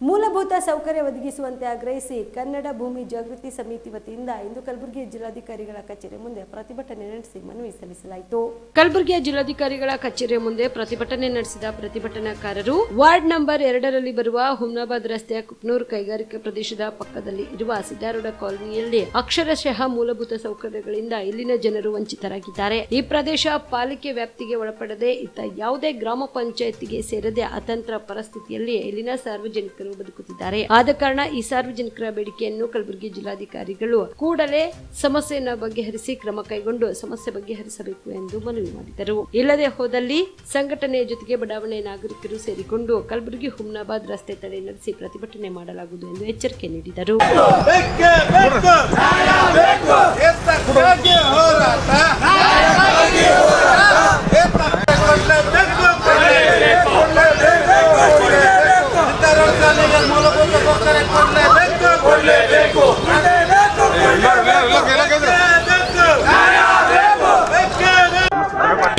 ಮೂಲಭೂತ ಸೌಕರ್ಯ ಒದಗಿಸುವಂತೆ ಆಗ್ರಹಿಸಿ ಕನ್ನಡ ಭೂಮಿ ಜಾಗೃತಿ ಸಮಿತಿ ವತಿಯಿಂದ ಇಂದು ಕಲಬುರಗಿ ಜಿಲ್ಲಾಧಿಕಾರಿಗಳ ಕಚೇರಿ ಮುಂದೆ ಪ್ರತಿಭಟನೆ ನಡೆಸಿ ಮನವಿ ಸಲ್ಲಿಸಲಾಯಿತು. ಕಲಬುರಗಿಯ ಜಿಲ್ಲಾಧಿಕಾರಿಗಳ ಕಚೇರಿಯ ಮುಂದೆ ಪ್ರತಿಭಟನೆ ನಡೆಸಿದ ಪ್ರತಿಭಟನಾಕಾರರು ವಾರ್ಡ್ ನಂಬರ್ ಎರಡರಲ್ಲಿ ಬರುವ ಹುಮ್ನಾಬಾದ್ ರಸ್ತೆಯ ಕುಪ್ನೂರ್ ಕೈಗಾರಿಕಾ ಪ್ರದೇಶದ ಪಕ್ಕದಲ್ಲಿ ಇರುವ ಸಿದ್ದಾರೂಢ ಕಾಲೋನಿಯಲ್ಲಿ ಅಕ್ಷರಶಃ ಮೂಲಭೂತ ಸೌಕರ್ಯಗಳಿಂದ ಇಲ್ಲಿನ ಜನರು ವಂಚಿತರಾಗಿದ್ದಾರೆ. ಈ ಪ್ರದೇಶ ಪಾಲಿಕೆ ವ್ಯಾಪ್ತಿಗೆ ಒಳಪಡದೆ ಇತ್ತ ಯಾವುದೇ ಗ್ರಾಮ ಪಂಚಾಯತಿಗೆ ಸೇರದೆ ಅತಂತ್ರ ಪರಿಸ್ಥಿತಿಯಲ್ಲಿ ಇಲ್ಲಿನ ಸಾರ್ವಜನಿಕರು ಬದುಕುತ್ತಿದ್ದಾರೆ. ಆದ ಕಾರಣ ಈ ಸಾರ್ವಜನಿಕರ ಬೇಡಿಕೆಯನ್ನು ಕಲಬುರಗಿ ಜಿಲ್ಲಾಧಿಕಾರಿಗಳು ಕೂಡಲೇ ಸಮಸ್ಯೆಯನ್ನು ಬಗೆಹರಿಸಿ ಕ್ರಮ ಕೈಗೊಂಡು ಸಮಸ್ಯೆ ಬಗೆಹರಿಸಬೇಕು ಎಂದು ಮನವಿ ಮಾಡಿದರು. ಇಲ್ಲದೆ ಹೋದಲ್ಲಿ ಸಂಘಟನೆಯ ಜೊತೆಗೆ ಬಡಾವಣೆ ನಾಗರಿಕರು ಸೇರಿಕೊಂಡು ಕಲಬುರಗಿ ಹುಮ್ನಾಬಾದ್ ರಸ್ತೆ ತಡೆ ನಡೆಸಿ ಪ್ರತಿಭಟನೆ ಮಾಡಲಾಗುವುದು ಎಂದು ಎಚ್ಚರಿಕೆ ನೀಡಿದರು.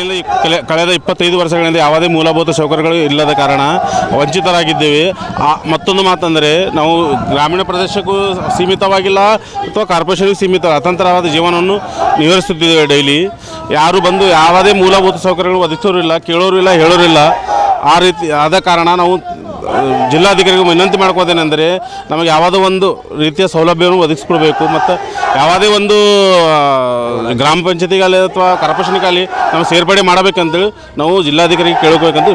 ಇಲ್ಲಿ ಕಳೆದ ಇಪ್ಪತ್ತೈದು ವರ್ಷಗಳಿಂದ ಯಾವುದೇ ಮೂಲಭೂತ ಸೌಕರ್ಯಗಳು ಇಲ್ಲದ ಕಾರಣ ವಂಚಿತರಾಗಿದ್ದೇವೆ. ಮತ್ತೊಂದು ಮಾತಂದರೆ ನಾವು ಗ್ರಾಮೀಣ ಪ್ರದೇಶಕ್ಕೂ ಸೀಮಿತವಾಗಿಲ್ಲ ಅಥವಾ ಕಾರ್ಪೊರೇಷನ್ಗೂ ಸೀಮಿತ ಅತಂತ್ರವಾದ ಜೀವನವನ್ನು ನಿವರಿಸುತ್ತಿದ್ದೇವೆ ಡೈಲಿ. ಯಾರು ಬಂದು ಯಾವುದೇ ಮೂಲಭೂತ ಸೌಕರ್ಯಗಳು ಒದಗಿಸೋರು ಇಲ್ಲ, ಕೇಳೋರು ಇಲ್ಲ, ಹೇಳೋರು ಇಲ್ಲ. ಆ ರೀತಿ ಆದ ಕಾರಣ ನಾವು ಜಿಲ್ಲಾಧಿಕಾರಿಗೂ ವಿನಂತಿ ಮಾಡ್ಕೋದೇನೆಂದರೆ ನಮಗೆ ಯಾವುದೋ ಒಂದು ರೀತಿಯ ಸೌಲಭ್ಯವನ್ನು ಒದಗಿಸ್ಕೊಡ್ಬೇಕು. ಮತ್ತು ಯಾವುದೇ ಒಂದು ಗ್ರಾಮ ಪಂಚಾಯತಿಗಾಗಲಿ ಅಥವಾ ಕಾರ್ಪೊರೇಷನ್ಗಾಗಲಿ ನಾವು ಸೇರ್ಪಡೆ ಮಾಡಬೇಕಂತೇಳಿ ನಾವು ಜಿಲ್ಲಾಧಿಕಾರಿಗೆ ಕೇಳ್ಕೋಬೇಕಂತ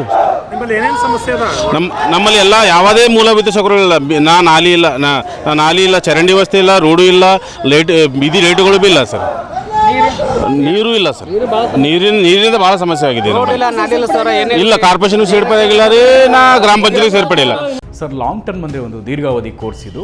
ನಿಮ್ಮಲ್ಲಿ ಏನೇನು ಸಮಸ್ಯೆ ಅದ? ನಮ್ಮ ನಮ್ಮಲ್ಲಿ ಎಲ್ಲ ಯಾವುದೇ ಮೂಲಭೂತ ಸೌಕರ್ಯಗಳಿಲ್ಲ ಬಿ- ನಾ ನಾಲಿ ಇಲ್ಲ ನಾ ನಾ ನಾಲಿ ಇಲ್ಲ ಚರಂಡಿ ವ್ಯವಸ್ಥೆ ಇಲ್ಲ ರೋಡು ಇಲ್ಲ ಲೈಟ್ ಬೀದಿ ಲೈಟುಗಳು ಬಿ ಇಲ್ಲ ಸರ್. ನೀರು ಇಲ್ಲ ಸರ್. ನೀರಿನ ನೀರಿನಿಂದ ಭಾಳ ಸಮಸ್ಯೆ ಆಗಿದೆ ನಮ್ಮಲ್ಲಿ. ಇಲ್ಲ ಕಾರ್ಪೊರೇಷನ್ ಸೇರ್ಪಡೆ ಆಗಿಲ್ಲ ರೀ ನಾ ಗ್ರಾಮ ಪಂಚಾಯತಿಗೆ ಸೇರ್ಪಡೆ ಇಲ್ಲ ಸರ್ ಲಾಂಗ್ ಟರ್ಮ್ ಅಂದರೆ ಒಂದು ದೀರ್ಘಾವಧಿ ಕೋರ್ಸ್ ಇದು.